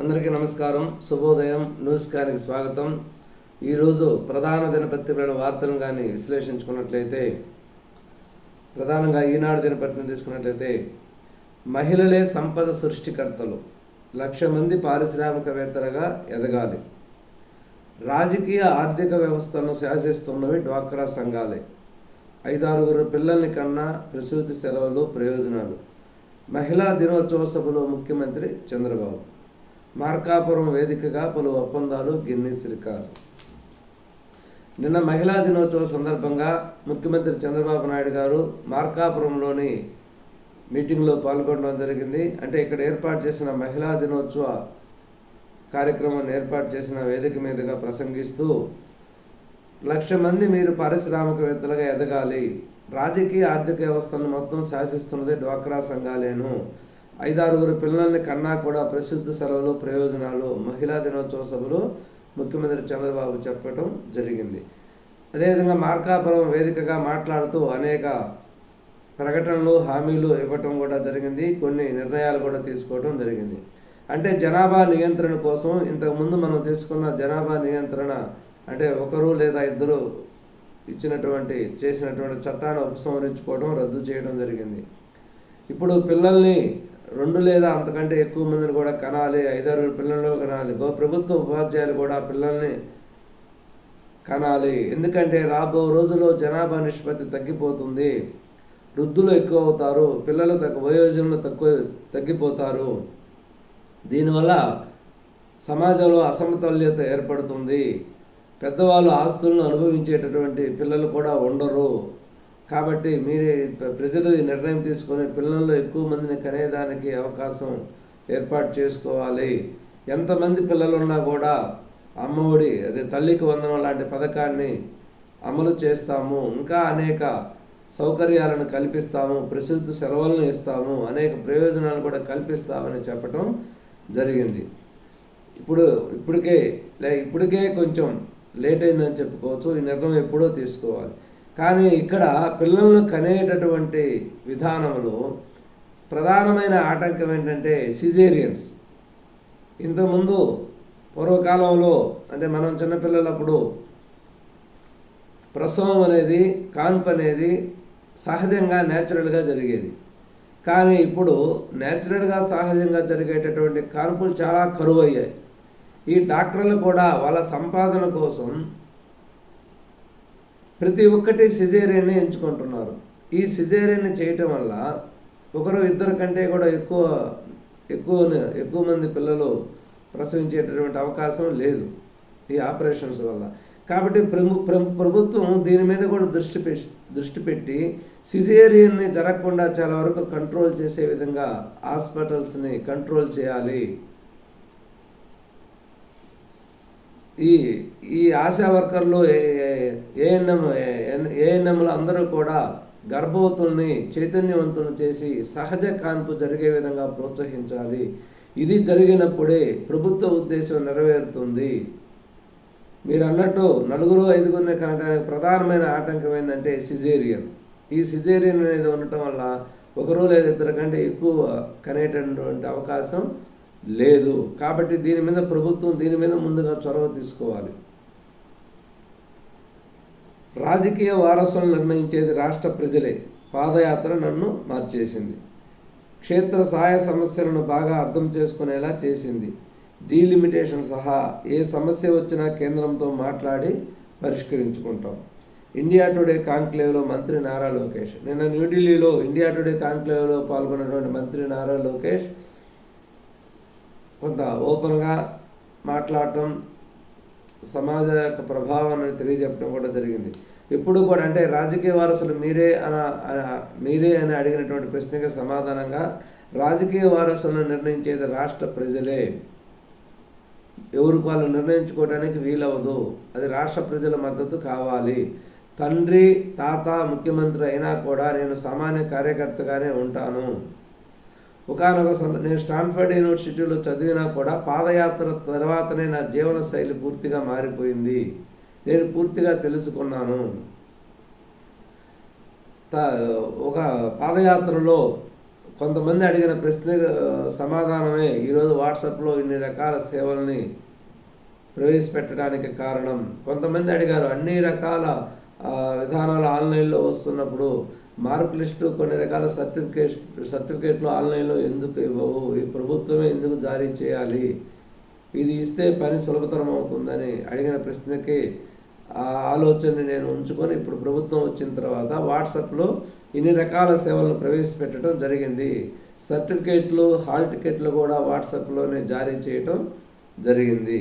అందరికీ నమస్కారం. శుభోదయం. న్యూస్ కానికి స్వాగతం. ఈరోజు ప్రధాన దినపత్రికలను వార్తలను కానీ విశ్లేషించుకున్నట్లయితే ప్రధానంగా ఈనాడు దినపత్రికను తీసుకున్నట్లయితే మహిళలే సంపద సృష్టికర్తలు. లక్ష మంది పారిశ్రామికవేత్తలుగా ఎదగాలి. రాజకీయ ఆర్థిక వ్యవస్థను శాసిస్తున్నవి డ్వాక్రా సంఘాలే. ఐదారుగురు పిల్లల్ని కన్నా ప్రసూతి సెలవులు ప్రయోజనాలు. మహిళా దినోత్సవ సభలో ముఖ్యమంత్రి చంద్రబాబు. మార్కాపురం వేదికగా పలు ఒప్పందాలు గిన్నెసిరికారు నిన్న మహిళా దినోత్సవ సందర్భంగా ముఖ్యమంత్రి చంద్రబాబు నాయుడు గారు మార్కాపురంలోని మీటింగ్లో పాల్గొనడం జరిగింది. అంటే ఇక్కడ ఏర్పాటు చేసిన మహిళా దినోత్సవ కార్యక్రమాన్ని ఏర్పాటు చేసిన వేదిక మీదుగా ప్రసంగిస్తూ లక్ష మంది మీరు పారిశ్రామికవేత్తలుగా ఎదగాలి. రాజకీయ ఆర్థిక వ్యవస్థను మొత్తం శాసిస్తున్నది డ్వాక్రా సంఘాలేను. ఐదారుగురు పిల్లల్ని కన్నా కూడా ప్రసిద్ధ సెలవులు ప్రయోజనాలు మహిళా దినోత్సవ సభలో ముఖ్యమంత్రి చంద్రబాబు చెప్పడం జరిగింది. అదేవిధంగా మార్కాపురం వేదికగా మాట్లాడుతూ అనేక ప్రకటనలు హామీలు ఇవ్వటం కూడా జరిగింది. కొన్ని నిర్ణయాలు కూడా తీసుకోవడం జరిగింది. అంటే జనాభా నియంత్రణ కోసం ఇంతకుముందు మనం తీసుకున్న జనాభా నియంత్రణ అంటే ఒకరు లేదా ఇద్దరు ఇచ్చినటువంటి చేసినటువంటి చట్టాన్ని ఉపసంహరించుకోవడం రద్దు చేయడం జరిగింది. ఇప్పుడు పిల్లల్ని రెండు లేదా అంతకంటే ఎక్కువ మందిని కూడా కనాలి ఐదారు పిల్లలు కనాలి గో ప్రభుత్వ ఉపాధ్యాయులు కూడా పిల్లల్ని కనాలి. ఎందుకంటే రాబో రోజుల్లో జనాభా నిష్పత్తి తగ్గిపోతుంది వృద్ధులు ఎక్కువ అవుతారు పిల్లలు తక్కువ వయోజనులు తక్కువ తగ్గిపోతారు. దీనివల్ల సమాజంలో అసమతుల్యత ఏర్పడుతుంది. పెద్దవాళ్ళు ఆస్తులను అనుభవించేటటువంటి పిల్లలు కూడా ఉండరు. కాబట్టి మీరే ప్రజలు ఈ నిర్ణయం తీసుకొని పిల్లల్లో ఎక్కువ మందిని కనేదానికి అవకాశం ఏర్పాటు చేసుకోవాలి. ఎంతమంది పిల్లలు ఉన్నా కూడా అమ్మఒడి అదే తల్లికి వందనం లాంటి పథకాన్ని అమలు చేస్తాము. ఇంకా అనేక సౌకర్యాలను కల్పిస్తాము. ప్రసిద్ధ సెలవులను ఇస్తాము. అనేక ప్రయోజనాలు కూడా కల్పిస్తామని చెప్పటం జరిగింది. ఇప్పుడు ఇప్పటికే లే ఇప్పటికే కొంచెం లేట్ అయిందని చెప్పుకోవచ్చు. ఈ నిర్ణయం ఎప్పుడో తీసుకోవాలి. కానీ ఇక్కడ పిల్లలను కనేటటువంటి విధానంలో ప్రధానమైన ఆటంకం ఏంటంటే సిజేరియన్స్ ఇంతకుముందు పూర్వకాలంలో అంటే మనం చిన్నపిల్లలప్పుడు ప్రసవం అనేది కాన్పు అనేది సహజంగా న్యాచురల్గా జరిగేది. కానీ ఇప్పుడు న్యాచురల్గా సహజంగా జరిగేటటువంటి కాన్పులు చాలా కరువు అయ్యాయి ఈ డాక్టర్లు కూడా వాళ్ళ సంపాదన కోసం ప్రతి ఒక్కటి సిజేరియన్ని ఎంచుకుంటున్నారు. ఈ సిజేరియన్ని చేయటం వల్ల ఒకరు ఇద్దరు కంటే కూడా ఎక్కువ ఎక్కువ ఎక్కువ మంది పిల్లలు ప్రసవించేటటువంటి అవకాశం లేదు ఈ ఆపరేషన్స్ వల్ల. కాబట్టి ప్రభు ప్రభుత్వం దీని మీద కూడా దృష్టి పె- దృష్టి పెట్టి సిజేరియన్ని జరగకుండా చాలా వరకు కంట్రోల్ చేసే విధంగా హాస్పిటల్స్ని కంట్రోల్ చేయాలి. ఈ ఈ ఆశా వర్కర్లు ఏఎన్ఎం ఏఎన్ఎంలు అందరూ కూడా గర్భవతుల్ని చైతన్యవంతులను చేసి సహజ కాన్పు జరిగే విధంగా ప్రోత్సహించాలి. ఇది జరిగినప్పుడే ప్రభుత్వ ఉద్దేశం నెరవేరుతుంది. మీరు అన్నట్టు నలుగురు ఐదుగురిని కనడానికి ప్రధానమైన ఆటంకం ఏంటంటే సిజేరియన్. ఈ సిజేరియన్ అనేది ఉండటం వల్ల ఒకరు లేదా ఇద్దరు కంటే ఎక్కువ కనేటటువంటి అవకాశం లేదు. కాబట్టి దీని మీద ప్రభుత్వం దీని మీద ముందుగా చొరవ తీసుకోవాలి. రాజకీయ వారసులు నిర్ణయించేది రాష్ట్ర ప్రజలే. పాదయాత్ర నన్ను మార్చేసింది. క్షేత్ర సహాయ సమస్యలను బాగా అర్థం చేసుకునేలా చేసింది. డీలిమిటేషన్ సహా ఏ సమస్య వచ్చినా కేంద్రంతో మాట్లాడి పరిష్కరించుకుంటాం. ఇండియా టుడే కాంక్లేవ్లో మంత్రి నారా లోకేష్. నిన్న న్యూఢిల్లీలో ఇండియా టుడే కాంక్లేవ్లో పాల్గొన్నటువంటి మంత్రి నారా లోకేష్ కొంత ఓపెన్గా మాట్లాడటం సమాజ యొక్క ప్రభావాన్ని తెలియజెప్పడం కూడా జరిగింది. ఇప్పుడు కూడా అంటే రాజకీయ వారసులు మీరే అన అన- మీరే అని అడిగినటువంటి ప్రశ్నకి సమాధానంగా రాజకీయ వారసులను నిర్ణయించేది రాష్ట్ర ప్రజలే. ఎవరికి వాళ్ళు నిర్ణయించుకోవడానికి వీలవదు అది రాష్ట్ర ప్రజల మద్దతు కావాలి. తండ్రి తాత ముఖ్యమంత్రి అయినా కూడా నేను సామాన్య కార్యకర్తగానే ఉంటాను. ఒకనొక నేను స్టాన్ఫర్డ్ యూనివర్సిటీలో చదివినా కూడా పాదయాత్ర తర్వాతనే నా జీవన శైలి పూర్తిగా మారిపోయింది. నేను పూర్తిగా తెలుసుకున్నాను. త ఒక పాదయాత్రలో కొంతమంది అడిగిన ప్రశ్న సమాధానమే ఈరోజు వాట్సాప్లో ఇన్ని రకాల సేవల్ని ప్రవేశపెట్టడానికి కారణం. కొంతమంది అడిగారు అన్ని రకాల విధానాలు ఆన్లైన్లో వస్తున్నప్పుడు మార్క్ లిస్టు కొన్ని రకాల సర్టిఫికేట్ సర్టిఫికేట్లు ఆన్లైన్లో ఎందుకు ఇవ్వవు? ఈ ప్రభుత్వమే ఎందుకు జారీ చేయాలి? ఇది ఇస్తే పని సులభతరం అవుతుందని అడిగిన ప్రశ్నకి ఆ ఆలోచనని నేను ఉంచుకొని ఇప్పుడు ప్రభుత్వం వచ్చిన తర్వాత వాట్సాప్లో ఇన్ని రకాల సేవలను ప్రవేశపెట్టడం జరిగింది. సర్టిఫికేట్లు హాల్ టికెట్లు కూడా వాట్సాప్లోనే జారీ చేయటం జరిగింది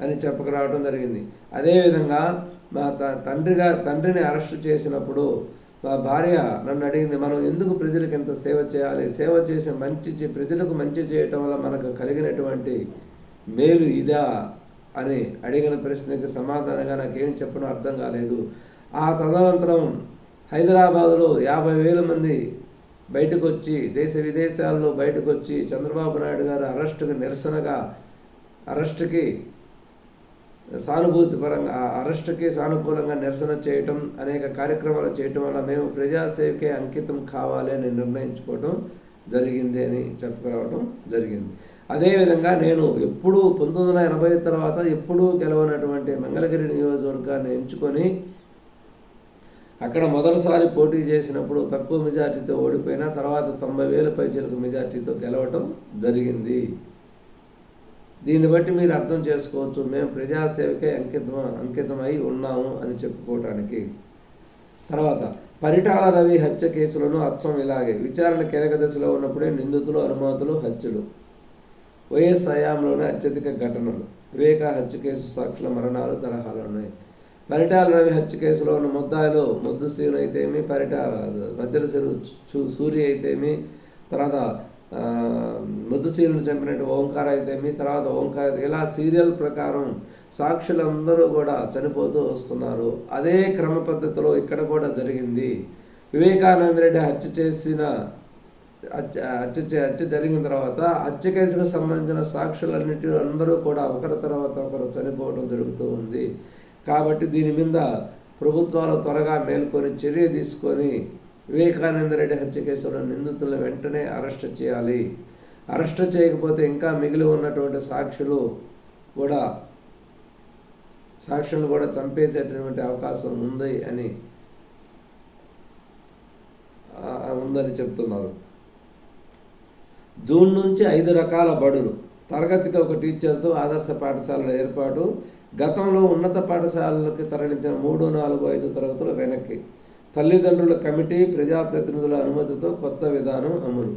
అని చెప్పకరావడం జరిగింది. అదేవిధంగా మా తండ్రిగా తండ్రిని అరెస్ట్ చేసినప్పుడు మా భార్య నన్ను అడిగింది మనం ఎందుకు ప్రజలకు ఎంత సేవ చేయాలి? సేవ చేసి మంచి ప్రజలకు మంచి చేయటం వల్ల మనకు కలిగినటువంటి మేలు ఇదా? అని అడిగిన ప్రశ్నకి సమాధానంగా నాకేం చెప్పడం అర్థం కాలేదు. ఆ తదనంతరం హైదరాబాదులో యాభై వేల మంది బయటకు వచ్చి దేశ విదేశాల్లో బయటకు వచ్చి చంద్రబాబు నాయుడు గారు అరెస్టుకు నిరసనగా అరెస్టుకి సానుభూతి పరంగా అరెస్టుకి సానుకూలంగా నిరసన చేయటం అనేక కార్యక్రమాలు చేయటం వల్ల మేము ప్రజాసేవకే అంకితం కావాలి అని నిర్ణయించుకోవడం జరిగింది అని చెప్పుకురావడం జరిగింది. అదేవిధంగా నేను ఎప్పుడూ పంతొమ్మిది వందల ఎనభై తర్వాత ఎప్పుడూ గెలవనటువంటి మంగళగిరి నియోజకవర్గాన్ని ఎంచుకొని అక్కడ మొదటిసారి పోటీ చేసినప్పుడు తక్కువ మెజార్టీతో ఓడిపోయిన తర్వాత తొంభై వేల పైచలకు మెజార్టీతో గెలవటం జరిగింది. దీన్ని బట్టి మీరు అర్థం చేసుకోవచ్చు. మేము ప్రజాసేవకే అంకితం అంకితమై ఉన్నాము అని చెప్పుకోవటానికి. తర్వాత పరిటాల రవి హత్య కేసులను అచ్చం ఇలాగే. విచారణ కీలక దశలో ఉన్నప్పుడే నిందితులు అనుమతులు హత్యలు. వైఎస్ హయాంలోనే అత్యధిక ఘటనలు. వివేక హత్య కేసు సాక్షుల మరణాలు తరహాలు ఉన్నాయి. పరిటాల రవి హత్య కేసులో ఉన్న ముద్దాయిలు ముద్దుసీను అయితేమి పరిటాల మధ్యల సూర్య అయితేమి తర్వాత ముద్దుసీలను చంపినట్టు ఓంకార అయితేమి తర్వాత ఓంకార ఇలా సీరియల్ ప్రకారం సాక్షులందరూ కూడా చనిపోతూ వస్తున్నారు. అదే క్రమ పద్ధతిలో ఇక్కడ కూడా జరిగింది. వివేకానంద రెడ్డి హత్య చేసిన హత్య హత్య హత్య జరిగిన తర్వాత హత్య కేసుకు సంబంధించిన సాక్షులన్నిటి అందరూ కూడా ఒకరి తర్వాత ఒకరు చనిపోవడం జరుగుతూ ఉంది. కాబట్టి దీని మీద ప్రభుత్వాలు త్వరగా మేల్కొని చర్య తీసుకొని వివేకానంద రెడ్డి హత్య కేసులో నిందితులను వెంటనే అరెస్ట్ చేయాలి. అరెస్ట్ చేయకపోతే ఇంకా మిగిలి ఉన్నటువంటి సాక్షులు కూడా సాక్షులు కూడా చంపేసేటటువంటి అవకాశం ఉంది అని ఉందని చెప్తున్నారు. జూన్ నుంచి ఐదు రకాల బడులు తరగతికి ఒక టీచర్తో ఆదర్శ పాఠశాలల ఏర్పాటు గతంలో ఉన్నత పాఠశాలలకు తరలించిన మూడు నాలుగు ఐదు తరగతులు వెనక్కి. తల్లిదండ్రుల కమిటీ ప్రజాప్రతినిధుల అనుమతితో కొత్త విధానం అమలు.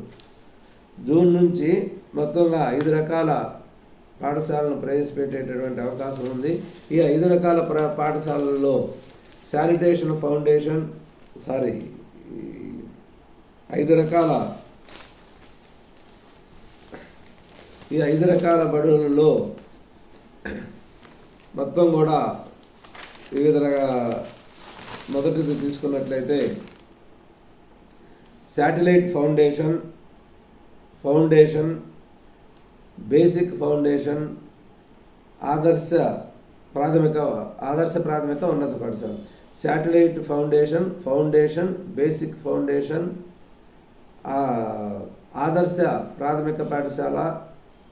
జూన్ నుంచి మొత్తంగా ఐదు రకాల పాఠశాలను ప్రవేశపెట్టేటటువంటి అవకాశం ఉంది. ఈ ఐదు రకాల పాఠశాలల్లో శానిటేషన్ ఫౌండేషన్ సారీ ఐదు రకాల ఈ ఐదు రకాల బడులలో మొత్తం కూడా వివిధ మొదటిది తీసుకున్నట్లయితే satellite foundation foundation basic foundation ఆదర్శ ప్రాథమిక ఆదర్శ ప్రాథమిక ఉన్నత పాఠశాల satellite foundation foundation basic foundation ఆదర్శ ప్రాథమిక పాఠశాల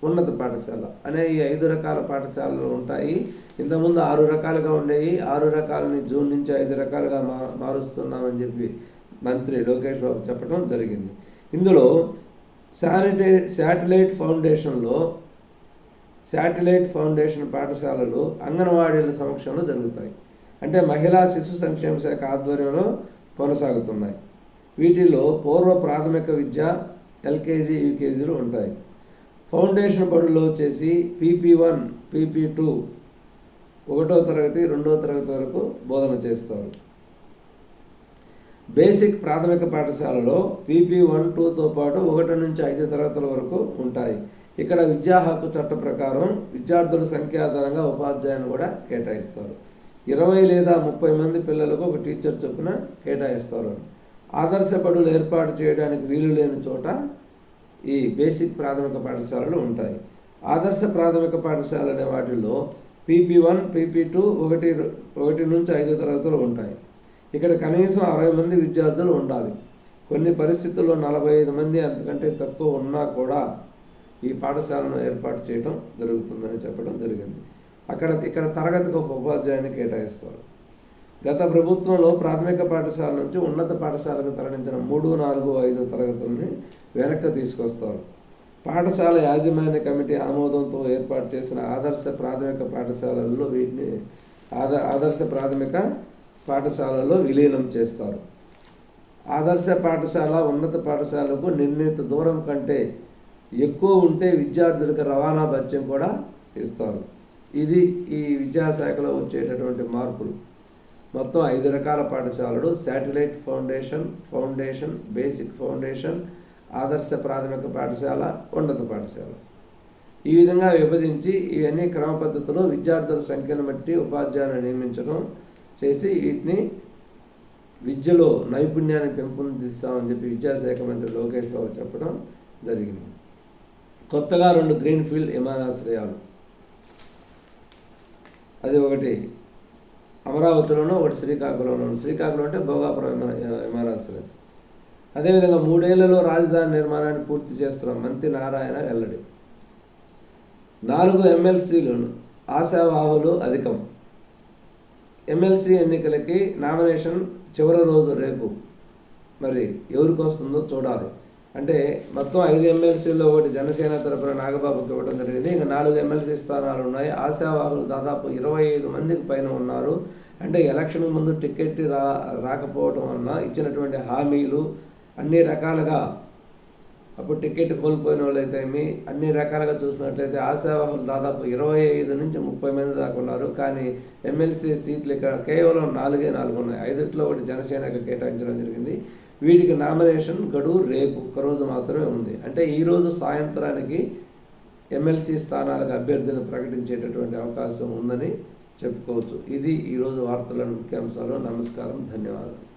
ఉన్నత పాఠశాల. అనే ఈ ఐదు రకాల పాఠశాలలు ఉంటాయి. ఇంతకుముందు ఆరు రకాలుగా ఉండేవి. ఆరు రకాలని జూన్ నుంచి ఐదు రకాలుగా మా మారుస్తున్నామని చెప్పి మంత్రి లోకేష్ బాబు చెప్పడం జరిగింది. ఇందులో శానిటే శాటిలైట్ ఫౌండేషన్లో శాటిలైట్ ఫౌండేషన్ పాఠశాలలు అంగన్వాడీల సమక్షంలో జరుగుతాయి. అంటే మహిళా శిశు సంక్షేమ శాఖ ఆధ్వర్యంలో కొనసాగుతున్నాయి. వీటిలో పూర్వ ప్రాథమిక విద్య ఎల్కేజీ యూకేజీలు ఉంటాయి. ఫౌండేషన్ బడుల్లో వచ్చేసి పీపీ వన్ పీపీ టూ ఒకటో తరగతి రెండో తరగతి వరకు బోధన చేస్తారు. బేసిక్ ప్రాథమిక పాఠశాలలో పీపీ వన్ టూతో పాటు ఒకటి నుంచి ఐదు తరగతుల వరకు ఉంటాయి. ఇక్కడ విద్యా హక్కు చట్ట ప్రకారం విద్యార్థుల సంఖ్యాధారంగా ఉపాధ్యాయుని కూడా కేటాయిస్తారు. ఇరవై లేదా ముప్పై మంది పిల్లలకు ఒక టీచర్ చొప్పున కేటాయిస్తారు. ఆదర్శ బడులు ఏర్పాటు చేయడానికి వీలు లేని చోట ఈ బేసిక్ ప్రాథమిక పాఠశాలలు ఉంటాయి. ఆదర్శ ప్రాథమిక పాఠశాల అనే వాటిల్లో పీపీ వన్ పీపీ టూ ఒకటి ఒకటి నుంచి ఐదు తరగతులు ఉంటాయి. ఇక్కడ కనీసం అరవై మంది విద్యార్థులు ఉండాలి. కొన్ని పరిస్థితుల్లో నలభై ఐదు మంది అంతకంటే తక్కువ ఉన్నా కూడా ఈ పాఠశాలను ఏర్పాటు చేయడం జరుగుతుందని చెప్పడం జరిగింది. అక్కడ ఇక్కడ తరగతికి ఒక ఉపాధ్యాయుని కేటాయిస్తారు. గత ప్రభుత్వంలో ప్రాథమిక పాఠశాల నుంచి ఉన్నత పాఠశాలకు తరలించిన మూడు నాలుగు ఐదు తరగతుల్ని వెనక్కి తీసుకొస్తారు. పాఠశాల యాజమాన్య కమిటీ ఆమోదంతో ఏర్పాటు చేసిన ఆదర్శ ప్రాథమిక పాఠశాలల్లో వీటిని ఆద ఆదర్శ ప్రాథమిక పాఠశాలలో విలీనం చేస్తారు. ఆదర్శ పాఠశాల ఉన్నత పాఠశాలకు నిర్ణీత దూరం కంటే ఎక్కువ ఉంటే విద్యార్థులకు రవాణా భత్యం కూడా ఇస్తారు. ఇది ఈ విద్యాశాఖలో వచ్చేటటువంటి మార్పులు. మొత్తం ఐదు రకాల పాఠశాలలు satellite foundation foundation basic foundation ఆదర్శ ప్రాథమిక పాఠశాల ఉన్నత పాఠశాల. ఈ విధంగా విభజించి ఇవన్నీ క్రమ పద్ధతిలో విద్యార్థుల సంఖ్యను బట్టి ఉపాధ్యాయులను నియమించడం చేసి వీటిని విద్యలో నైపుణ్యాన్ని పెంపొందిస్తామని చెప్పి విద్యాశాఖ మంత్రి లోకేష్ బాబు చెప్పడం జరిగింది. కొత్తగా రెండు గ్రీన్ ఫీల్డ్ విమానాశ్రయాలు. అది ఒకటి. అమరావతిలోనూ ఒకటి శ్రీకాకుళంలోను. శ్రీకాకుళం అంటే భోగాపురం విమానాశ్రయం అదేవిధంగా మూడేళ్ళలో రాజధాని నిర్మాణాన్ని పూర్తి చేస్తున్నాం మంత్రి నారాయణ వెల్లడి నాలుగు ఎమ్మెల్సీలు ఆశావాహులు అధికం. ఎమ్మెల్సీ ఎన్నికలకి నామినేషన్ చివరి రోజు రేపు. మరి ఎవరికి వస్తుందో చూడాలి. అంటే మొత్తం ఐదు ఎమ్మెల్సీల్లో ఒకటి జనసేన తరపున నాగబాబుకి ఇవ్వడం జరిగింది. ఇంకా నాలుగు ఎమ్మెల్సీ స్థానాలు ఉన్నాయి. ఆశావాహులు దాదాపు ఇరవై ఐదు మందికి పైన ఉన్నారు. అంటే ఎలక్షన్ ముందు టికెట్ రా రాకపోవడం వలన ఇచ్చినటువంటి హామీలు అన్ని రకాలుగా అప్పుడు టికెట్ కోల్పోయిన వాళ్ళైతేమి అన్ని రకాలుగా చూసినట్లయితే ఆశావాహులు దాదాపు ఇరవై ఐదు నుంచి ముప్పై మంది దాకా ఉన్నారు. కానీ ఎమ్మెల్సీ సీట్లు ఇక్కడ కేవలం నాలుగే నాలుగు ఉన్నాయి ఐదుట్లో ఒకటి జనసేనకు కేటాయించడం జరిగింది. వీటికి నామినేషన్ గడువు రేపు ఒక్కరోజు మాత్రమే ఉంది. అంటే ఈరోజు సాయంత్రానికి ఎమ్మెల్సీ స్థానాలకు అభ్యర్థులను ప్రకటించేటటువంటి అవకాశం ఉందని చెప్పుకోవచ్చు. ఇది ఈరోజు వార్తల ముఖ్యాంశాలు. నమస్కారం. ధన్యవాదాలు.